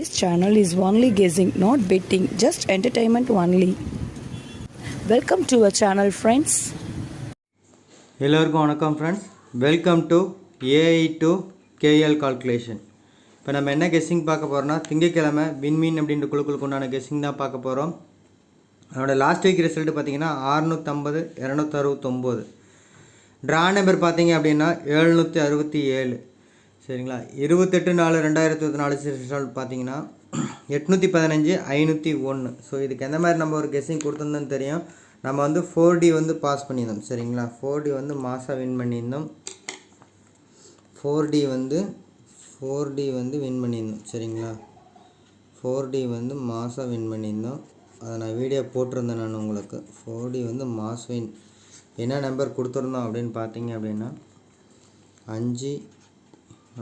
This channel is only guessing, not betting, just entertainment only. Welcome to our channel friends எல்லோருக்கும் வணக்கம் friends welcome to AI to KL calculation இப்போ நம்ம என்ன guessing பார்க்க போகிறோம்னா திங்கக்கிழமை விண்மீன் அப்படின்ற குழுக்களுக்கு உண்டான கெஸ்ஸிங் தான் பார்க்க போகிறோம் அதோட லாஸ்ட் வீக் ரிசல்ட் பார்த்திங்கன்னா அறுநூற்றம்பது இரநூத்தி அறுபத்தொம்போது ட்ரா நம்பர் பார்த்தீங்க அப்படின்னா எழுநூற்றி அறுபத்தி ஏழு. சரிங்களா? இருபத்தெட்டு நாலு ரெண்டாயிரத்தி இருபத்தி நாலு ரிசல்ட் பார்த்தீங்கன்னா எட்நூற்றி பதினஞ்சு ஐநூற்றி ஒன்று ஸோ இதுக்கு எந்த மாதிரி நம்ம ஒரு கெஸ்ஸிங் கொடுத்துருந்தோன்னு தெரியும். நம்ம வந்து ஃபோர் டி வந்து பாஸ் பண்ணியிருந்தோம் சரிங்களா? ஃபோர் டி வந்து மாதம் வின் பண்ணியிருந்தோம். ஃபோர் டி வந்து ஃபோர் டி வந்து வின் பண்ணியிருந்தோம் சரிங்களா? ஃபோர் டி வந்து மாதம் வின் பண்ணியிருந்தோம். அதை நான் வீடியோ போட்டிருந்தேன் நான் உங்களுக்கு. ஃபோர் டி வந்து மாஸ் வின் என்ன நம்பர் கொடுத்துருந்தோம் அப்படின்னு பார்த்தீங்க அப்படின்னா அஞ்சு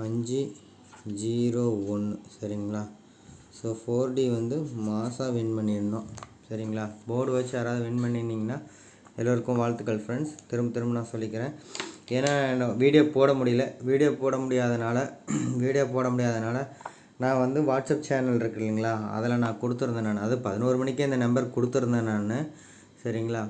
அஞ்சு ஜீரோ ஒன்று சரிங்களா? ஸோ ஃபோர் டி வந்து மாதம் வின் பண்ணியிருந்தோம். சரிங்களா? போர்டு வச்சு யாராவது வின் பண்ணியிருந்தீங்கன்னா எல்லோருக்கும் வாழ்த்துக்கள் ஃப்ரெண்ட்ஸ் திரும்ப திரும்ப நான் சொல்லிக்கிறேன். ஏன்னா வீடியோ போட முடியல. வீடியோ போட முடியாதனால வீடியோ போட முடியாதனால நான் வந்து வாட்ஸ்அப் சேனல் இருக்கு இல்லைங்களா? அதில் நான் கொடுத்துருந்தேன் நான். அது பதினோரு மணிக்கே இந்த நம்பர் கொடுத்துருந்தேன் நான். சரிங்களா?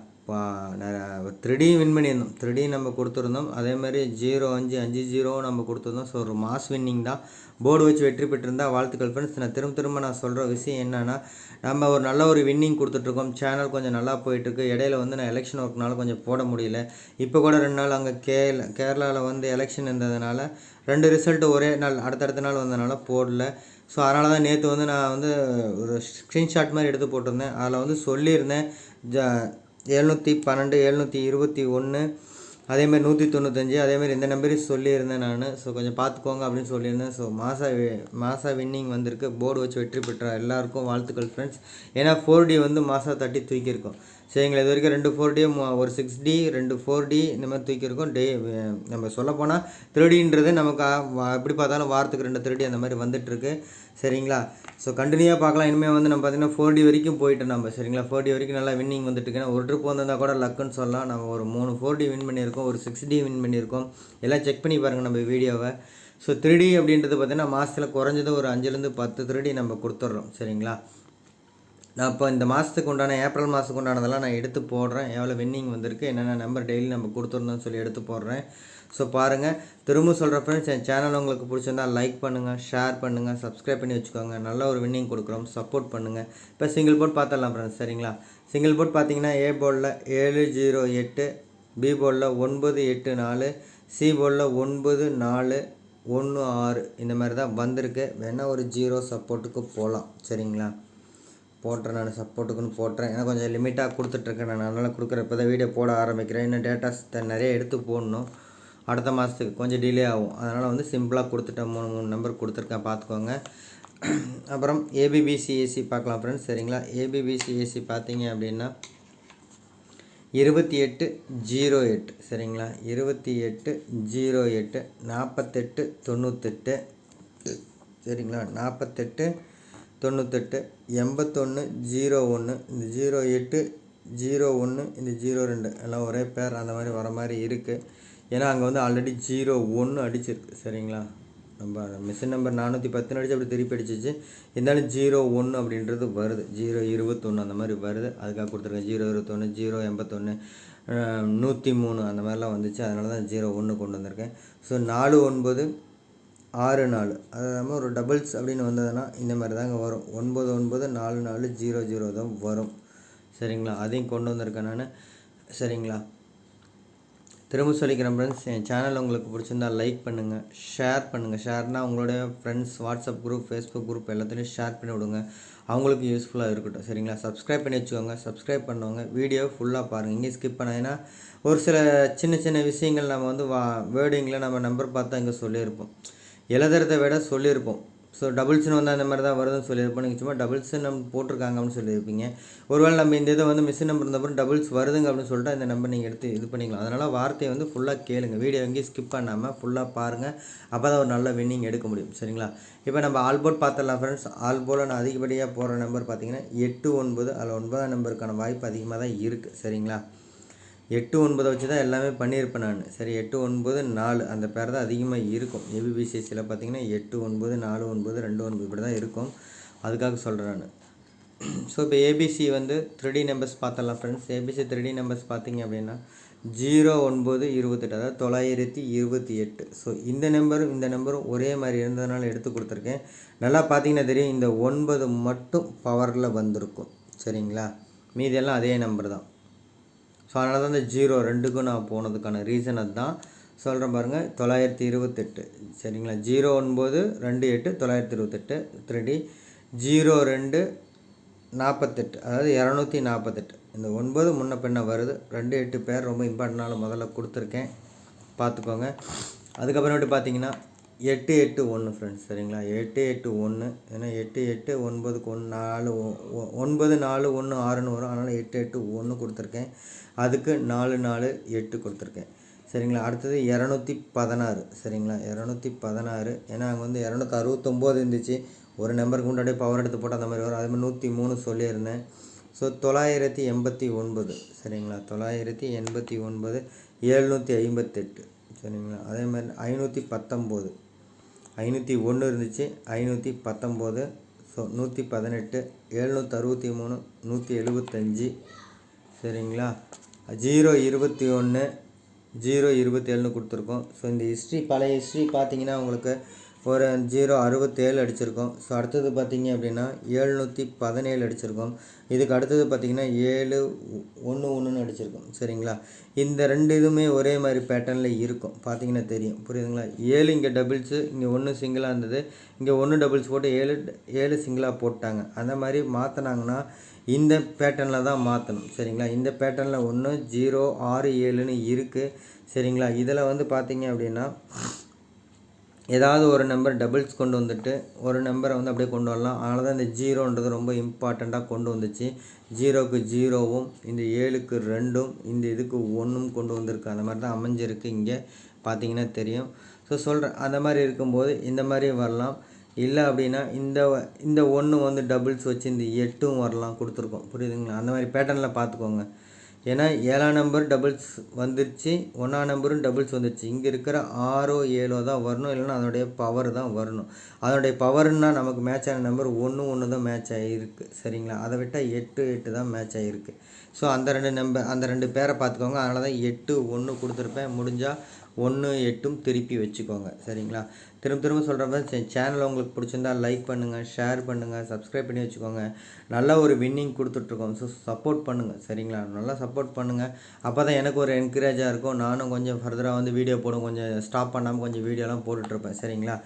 த்ரீ வின் பண்ணியிருந்தோம். த்ரீ நம்ம கொடுத்துருந்தோம். அதே மாதிரி ஜீரோ அஞ்சு அஞ்சு ஜீரோவும் நம்ம கொடுத்துருந்தோம். ஸோ ஒரு மாஸ் வின்னிங் தான். போர்டு வச்சு வெற்றி பெற்றிருந்தால் வாழ்த்துக்கள் ஃப்ரெண்ட்ஸ் நான் திரும்ப திரும்ப நான் சொல்கிற விஷயம் என்னென்னா நம்ம ஒரு நல்ல ஒரு வின்னிங் கொடுத்துட்ருக்கோம். சேனல் கொஞ்சம் நல்லா போயிட்டுருக்கு இடையில வந்து நான் எலெக்ஷன் ஒர்க்னால கொஞ்சம் போட முடியல. இப்போ கூட ரெண்டு நாள் அங்கே கேரள கேரளாவில் வந்து எலெக்ஷன் இருந்ததுனால ரெண்டு ரிசல்ட்டு ஒரே நாள் அடுத்தடுத்த நாள் வந்ததுனால போடல. ஸோ அதனால தான் நேற்று வந்து நான் வந்து ஒரு ஸ்க்ரீன்ஷாட் மாதிரி எடுத்து போட்டிருந்தேன். அதில் வந்து சொல்லியிருந்தேன். ஜ எழுநூற்றி பன்னெண்டு எழுநூற்றி இருபத்தி ஒன்று அதேமாதிரி நூற்றி தொண்ணூத்தஞ்சு அதேமாதிரி இந்த நம்பர் சொல்லியிருந்தேன் நான். ஸோ கொஞ்சம் பார்த்துக்கோங்க அப்படின்னு சொல்லியிருந்தேன். ஸோ மாசா மாசா வின்னிங் வந்திருக்கு. போர்டு வச்சு வெற்றி பெற்ற எல்லாருக்கும் வாழ்த்துக்கள் ஃப்ரெண்ட்ஸ் ஏன்னா ஃபோர் டி வந்து மாசா தட்டி தூக்கியிருக்கோம். சரிங்களா இது வரைக்கும் ரெண்டு ஃபோர் டி ஒரு சிக்ஸ் டி ரெண்டு ஃபோர் டி இந்த மாதிரி தூக்கியிருக்கோம். டே நம்ம சொல்லப்போனால் த்ரீடின்றது நமக்கு எப்படி பார்த்தாலும் வாரத்துக்கு ரெண்டு திருடி அந்த மாதிரி வந்துட்டுருக்கு. சரிங்களா? ஸோ கண்டினியூவாக பார்க்கலாம். இனிமேல் வந்து நம்ம பார்த்தீங்கன்னா ஃபோர் டி வரைக்கும் போயிட்டோம் நம்ம. சரிங்களா? ஃபோர் டி வரைக்கும் நல்லா வின்னிங் வந்துட்டு ஒரு ட்ரிப் வந்திருந்தால் கூட லக்குன்னு சொல்லலாம். நம்ம ஒரு மூணு ஃபோர் டி வின் பண்ணியிருக்கோம். ஒரு சிக்ஸ் டி வின் பண்ணியிருக்கோம். எல்லாம் செக் பண்ணி பாருங்கள் நம்ம வீடியோவை. ஸோ த்ரீ அப்படின்றது பார்த்திங்கன்னா மாதத்தில் குறைஞ்சது ஒரு அஞ்சுலேருந்து பத்து த்ரீ நம்ம கொடுத்துட்றோம். சரிங்களா? நான் இப்போ இந்த மாதத்துக்கு உண்டான ஏப்ரல் மாதத்துக்கு உண்டானதெல்லாம் நான் எடுத்து போடுறேன். எவ்வளோ வின்னிங் வந்திருக்கு என்னென்ன நம்பர் டெய்லி நம்ம கொடுத்துருந்தோம்னு சொல்லி எடுத்து போடுறேன். ஸோ பாருங்கள் திரும்ப சொல்கிற ஃப்ரெண்ட்ஸ் என் சேனல் உங்களுக்கு பிடிச்சிருந்தா லைக் பண்ணுங்கள் ஷேர் பண்ணுங்கள் சப்ஸ்கிரைப் பண்ணி வச்சுக்கோங்க. நல்ல ஒரு வின்னிங் கொடுக்குறோம் சப்போர்ட் பண்ணுங்கள் இப்போ சிங்கிள் போர்ட் பார்த்துடலாம் ஃப்ரெண்ட்ஸ் சரிங்களா? சிங்கிள் போர்ட் பார்த்தீங்கன்னா ஏ போர்டில் ஏழு ஜீரோ எட்டு பி போர்டில் ஒன்பது எட்டு நாலு சி போர்டில் ஒன்பது நாலு ஒன்று ஆறு இந்த மாதிரி தான் வந்திருக்கு. வேணால் ஒரு ஜீரோ சப்போர்ட்டுக்கு போகலாம் சரிங்களா? போட்டுறேன் நான் சப்போர்ட்டுக்குன்னு போட்டுறேன். ஏன்னா கொஞ்சம் லிமிட்டாக கொடுத்துட்ருக்கேன் நான். அதனால் கொடுக்குறப்ப தான் வீடியோ போட ஆரம்பிக்கிறேன். இன்னும் டேட்டாஸ் நிறைய எடுத்து போடணும். அடுத்த மாதத்துக்கு கொஞ்சம் டிலே ஆகும். அதனால் வந்து சிம்பிளாக கொடுத்துட்டேன். மூணு மூணு நம்பர் கொடுத்துருக்கேன். பார்த்துக்கோங்க. அப்புறம் ஏபிபிசிஏசி பார்க்கலாம் ஃப்ரெண்ட்ஸ் சரிங்களா? ஏபிபிசிஏசி பார்த்தீங்க அப்படின்னா இருபத்தி எட்டு ஜீரோ எட்டு சரிங்களா? இருபத்தி எட்டு ஜீரோ எட்டு நாற்பத்தெட்டு தொண்ணூத்தெட்டு சரிங்களா? நாற்பத்தெட்டு தொண்ணூத்தெட்டு எண்பத்தொன்று ஜீரோ ஒன்று இந்த ஜீரோ எட்டு ஜீரோ ஒன்று இந்த ஜீரோ ரெண்டு எல்லாம் ஒரே பேர் அந்த மாதிரி வர மாதிரி இருக்குது ஏன்னா அங்கே வந்து ஆல்ரெடி ஜீரோ ஒன்று அடிச்சிருக்கு சரிங்களா? நம்ம மிஷின் நம்பர் நானூற்றி பத்துன்னு அடிச்சு அப்படி திருப்பி அடிச்சிச்சு இருந்தாலும் ஜீரோ ஒன்று அப்படின்றது வருது. ஜீரோ இருபத்தொன்று அந்த மாதிரி வருது. அதுக்காக கொடுத்துருக்கேன். ஜீரோ இருபத்தொன்று ஜீரோ எண்பத்தொன்று நூற்றி மூணு அந்த மாதிரிலாம் வந்துச்சு. அதனால தான் ஜீரோ ஒன்று கொண்டு வந்திருக்கேன். ஸோ நாலு ஒன்பது ஆறு நாலு. அது இல்லாமல் ஒரு டபுள்ஸ் அப்படின்னு வந்ததுன்னா இந்த மாதிரி தாங்க வரும். ஒன்பது ஒன்பது நாலு நாலு ஜீரோ ஜீரோ தான் வரும். சரிங்களா? அதையும் கொண்டு வந்திருக்கேன் நான். சரிங்களா? திரும்ப சொல்லிக்கிறேன் ஃப்ரெண்ட்ஸ் என் சேனல் உங்களுக்கு பிடிச்சிருந்தா லைக் பண்ணுங்கள் ஷேர் பண்ணுங்கள் ஷேர்னால் உங்களுடைய friends WhatsApp group Facebook group எல்லாத்துலேயும் ஷேர் பண்ணி விடுங்க. அவங்களுக்கு யூஸ்ஃபுல்லாக இருக்கட்டும். சரிங்களா? சப்ஸ்கிரைப் பண்ணி வச்சுக்கோங்க. சப்ஸ்கிரைப் பண்ணுவாங்க வீடியோ ஃபுல்லாக பாருங்கள் இங்கே ஸ்கிப் பண்ணாங்கன்னா ஒரு சில சின்ன சின்ன விஷயங்கள் நம்ம வந்து வா வேர்டிங்கில் நம்ம நம்பர் பார்த்தா இங்கே சொல்லியிருப்போம். எழுதுறத விட சொல்லியிருப்போம். ஸோ டபுள்ஸ்னு வந்து அந்த மாதிரி தான் வருதுன்னு சொல்லியிருப்போம். நீங்கள் சும்மா டபுள்ஸ் நம்ம போட்டிருக்காங்க அப்படின்னு சொல்லியிருப்பீங்க. ஒருவேளை நம்ம இந்த இதை வந்து மிஸ் நம்பர் இருந்தப்பறம் டபுள்ஸ் வருதுங்க அப்படின்னு சொல்லிட்டு இந்த நம்பர் நீங்கள் எடுத்து இது பண்ணிக்கலாம். அதனால் வார்த்தையை வந்து ஃபுல்லாக கேளுங்க. வீடியோ எங்கேயும் ஸ்கிப் பண்ணாமல் ஃபுல்லாக பாருங்கள் அப்போ தான் ஒரு நல்ல வின்னிங் எடுக்க முடியும். சரிங்களா? இப்போ நம்ம ஆல்போர்ட் பார்த்துடலாம் ஃப்ரெண்ட்ஸ் ஆல்போர்டில் நான் அதிகப்படியாக போகிற நம்பர் பார்த்தீங்கன்னா எட்டு ஒன்பது அதில் ஒன்பதாம் நம்பருக்கான வாய்ப்பு அதிகமாக தான் இருக்குது சரிங்களா? எட்டு ஒன்பதை வச்சு தான் எல்லாமே பண்ணியிருப்பேன் நான். சரி எட்டு ஒன்பது நாலு அந்த பேர் தான் அதிகமாக இருக்கும். ஏபிபிசிஎஸ்சியில் பார்த்தீங்கன்னா எட்டு ஒன்பது நாலு ஒன்பது ரெண்டு ஒன்பது இப்படி தான் இருக்கும். அதுக்காக சொல்கிறேன் நான். ஸோ இப்போ ஏபிசி வந்து த்ரீ நம்பர்ஸ் பார்த்தலாம் ஃப்ரெண்ட்ஸ் ஏபிசி த்ரீ நம்பர்ஸ் பார்த்தீங்க அப்படின்னா ஜீரோ ஒன்பது இருபத்தெட்டு அதாவது தொள்ளாயிரத்தி இருபத்தி எட்டு. ஸோ இந்த நம்பரும் இந்த நம்பரும் ஒரே மாதிரி இருந்ததுனால எடுத்து கொடுத்துருக்கேன். நல்லா பார்த்தீங்கன்னா தெரியும் இந்த ஒன்பது மட்டும் பவரில் வந்திருக்கும். சரிங்களா? மீதியெல்லாம் அதே நம்பர் தான். ஸோ அதனால தான் இந்த ஜீரோ ரெண்டுக்கும் நான் போனதுக்கான ரீசன் அதுதான். சொல்கிறேன் பாருங்கள் தொள்ளாயிரத்தி இருபத்தெட்டு. சரிங்களா? ஜீரோ ஒன்பது ரெண்டு எட்டு தொள்ளாயிரத்தி இருபத்தெட்டு. த்ரீ ஜீரோ ரெண்டு நாற்பத்தெட்டு அதாவது இரநூத்தி நாற்பத்தெட்டு இந்த ஒன்பது முன்ன பின்ன வருது. ரெண்டு எட்டு பேர் ரொம்ப இம்பார்ட்டனால முதல்ல கொடுத்துருக்கேன். பார்த்துக்கோங்க. அதுக்கப்புறமேட்டு பார்த்தீங்கன்னா எட்டு எட்டு ஒன்று ஃப்ரெண்ட்ஸ் சரிங்களா? எட்டு எட்டு ஒன்று ஏன்னா எட்டு எட்டு ஒன்பதுக்கு ஒன்று நாலு ஒ- ஒ- ஒன்பது நாலு ஒன்று ஆறுன்னு வரும். அதனால் எட்டு எட்டு ஒன்று கொடுத்துருக்கேன். அதுக்கு நாலு நாலு எட்டு கொடுத்துருக்கேன். சரிங்களா? அடுத்தது இரநூத்தி பதினாறு சரிங்களா? இரநூத்தி பதினாறு ஏன்னா அங்கே வந்து இரநூத்தி அறுபத்தொம்போது இருந்துச்சு. ஒரு நம்பருக்கு முன்னாடியே பவர் எடுத்து போட்டு அந்த மாதிரி வரும். அது மாதிரி நூற்றி மூணு சொல்லியிருந்தேன். ஸோ தொள்ளாயிரத்தி எண்பத்தி ஒன்பது சரிங்களா? தொள்ளாயிரத்தி எண்பத்தி ஒன்பது எழுநூற்றி ஐம்பத்தெட்டு சரிங்களா? அதே மாதிரி ஐநூற்றி பத்தொம்போது. ஐநூற்றி ஒன்று இருந்துச்சு ஐநூற்றி பத்தொம்போது ஸோ நூற்றி பதினெட்டு எழுநூற்றி அறுபத்தி மூணு நூற்றி எழுபத்தஞ்சி. சரிங்களா? ஜீரோ இருபத்தி ஒன்று ஜீரோ இருபத்தி ஏழுன்னு கொடுத்துருக்கோம். ஸோ இந்த ஹிஸ்ட்ரி பழைய ஹிஸ்ட்ரி பார்த்தீங்கன்னா உங்களுக்கு ஒரு ஜீரோ அறுபத்தேழு அடிச்சிருக்கோம். ஸோ அடுத்தது பார்த்திங்க அப்படின்னா ஏழ்நூற்றி பதினேழு அடிச்சிருக்கோம். இதுக்கு அடுத்தது பார்த்தீங்கன்னா ஏழு ஒன்று ஒன்றுன்னு அடிச்சிருக்கோம். சரிங்களா? இந்த ரெண்டு இதுவுமே ஒரே மாதிரி பேட்டர்னில் இருக்கும். பார்த்தீங்கன்னா தெரியும். புரியுதுங்களா? ஏழு இங்கே டபுள்ஸு இங்கே ஒன்று சிங்கிளாக இருந்தது. இங்கே ஒன்று டபுள்ஸ் போட்டு ஏழு ஏழு சிங்கிளாக போட்டாங்க. அந்த மாதிரி மாற்றினாங்கன்னா இந்த பேட்டர்னில் தான் மாற்றணும் சரிங்களா? இந்த பேட்டர்னில் ஒன்று ஜீரோ ஆறு ஏழுன்னு இருக்குது சரிங்களா? இதில் வந்து பார்த்திங்க அப்படின்னா ஏதாவது ஒரு நம்பர் டபுள்ஸ் கொண்டு வந்துட்டு ஒரு நம்பரை வந்து அப்படியே கொண்டு வரலாம். அதனால தான் இந்த ஜீரோன்றது ரொம்ப இம்பார்ட்டண்ட்டாக கொண்டு வந்துச்சு. ஜீரோக்கு ஜீரோவும் இந்த ஏழுக்கு ரெண்டும் இந்த இதுக்கு ஒன்றும் கொண்டு வந்திருக்கு. அந்த மாதிரி தான் அமைஞ்சிருக்கு இங்கே. பார்த்தீங்கன்னா தெரியும். ஸோ சொல்கிறேன் அந்த மாதிரி இருக்கும்போது இந்த மாதிரி வரலாம். இல்லை அப்படின்னா இந்த இந்த ஒன்று வந்து டபுள்ஸ் வச்சு இந்த எட்டும் வரலாம். கொடுத்துருக்கோம். புரியுதுங்களா? அந்த மாதிரி பேட்டர்னில் பார்த்துக்கோங்க. ஏன்னா ஏழாம் நம்பர் டபுள்ஸ் வந்துருச்சு ஒன்றாம் நம்பரும் டபுள்ஸ் வந்துருச்சு. இங்கே இருக்கிற ஆறோ ஏழோ தான் வரணும் இல்லைன்னா அதனுடைய பவர் தான் வரணும். அதனுடைய பவர்னால் நமக்கு மேட்ச் ஆன நம்பர் ஒன்று ஒன்று தான் மேட்ச் ஆகிருக்கு சரிங்களா? அதை விட்டால் எட்டு எட்டு தான் மேட்ச் ஆகிருக்கு ஸோ அந்த ரெண்டு நம்பர் அந்த ரெண்டு பேரை பார்த்துக்கோங்க. அதனால தான் எட்டு ஒன்று கொடுத்துருப்பேன். முடிஞ்சால் ஒன்று எட்டும் திருப்பி வச்சுக்கோங்க. சரிங்களா? திரும்ப திரும்ப சொல்கிறப்ப சேனல் உங்களுக்கு பிடிச்சிருந்தா லைக் பண்ணுங்கள் ஷேர் பண்ணுங்கள் சப்ஸ்கிரைப் பண்ணி வச்சுக்கோங்க. நல்ல ஒரு வின்னிங் கொடுத்துட்ருக்கோம். ஸோ சப்போர்ட் பண்ணுங்கள் சரிங்களா? நல்லா சப்போர்ட் பண்ணுங்கள் அப்போ தான் எனக்கு ஒரு என்கரேஜாக இருக்கும். நானும் கொஞ்சம் ஃபர்தராக வந்து வீடியோ போடும். கொஞ்சம் ஸ்டாப் பண்ணாமல் கொஞ்சம் வீடியோலாம் போட்டுட்ருப்பேன். சரிங்களா?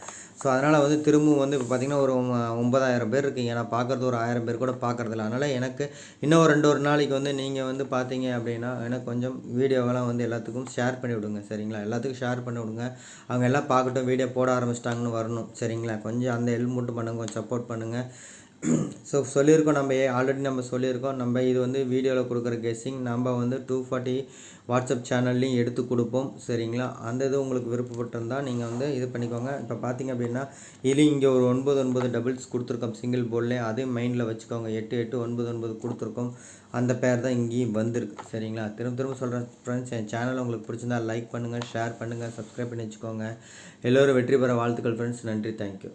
ஸோ அதனால் வந்து திரும்பவும் வந்து இப்போ பார்த்திங்கன்னா ஒரு ஒன்பதாயிரம் பேர் இருக்கீங்க. நான் பார்க்குறது ஒரு ஆயிரம் பேர் கூட பார்க்குறதில்ல அதனால் எனக்கு இன்னும் ஒரு ரெண்டு ஒரு நாளைக்கு வந்து நீங்கள் வந்து பார்த்தீங்க அப்படின்னா எனக்கு கொஞ்சம் வீடியோவெல்லாம் வந்து எல்லாத்துக்கும் ஷேர் பண்ணி விடுங்க. சரிங்களா? எல்லாத்துக்கும் ஷேர் பண்ணி விடுங்க. அவங்க எல்லாம் பார்க்கட்டும் வீடியோ போட ஆரம்பிச்சிட்டாங்கன்னு வரணும். சரிங்களா? கொஞ்சம் அந்த ஹெல்ப் மட்டும் பண்ணுங்க கொஞ்சம் சப்போர்ட் பண்ணுங்கள் ஸோ சொல்லியிருக்கோம் நம்ம ஆல்ரெடி நம்ம சொல்லியிருக்கோம். நம்ம இது வந்து வீடியோவில் கொடுக்குற கெஸ்ஸிங் நம்ம வந்து டூ ஃபார்ட்டி வாட்ஸ்அப் சேனல்லையும் எடுத்து கொடுப்போம் சரிங்களா? அந்த இது உங்களுக்கு விருப்பப்பட்டிருந்தால் நீங்கள் வந்து இது பண்ணிக்கோங்க. இப்போ பார்த்தீங்க அப்படின்னா இதுலேயும் இங்கே ஒரு ஒன்பது ஒன்பது டபுள்ஸ் கொடுத்துருக்கோம் சிங்கிள் போர்ட்லேயே அதையும் மைண்டில் வச்சுக்கோங்க. எட்டு எட்டு ஒன்பது ஒன்பது கொடுத்துருக்கோம். அந்த பேர் தான் இங்கேயும் வந்திருக்கு சரிங்களா? திரும்ப திரும்ப சொல்கிறேன் ஃப்ரெண்ட்ஸ் என் சேனல் உங்களுக்கு பிடிச்சிருந்தா லைக் பண்ணுங்கள் ஷேர் பண்ணுங்கள் சப்ஸ்கிரைப் பண்ணி வச்சுக்கோங்க. எல்லோரும் வெற்றி பெற வாழ்த்துக்கள் ஃப்ரெண்ட்ஸ் நன்றி. தேங்க்யூ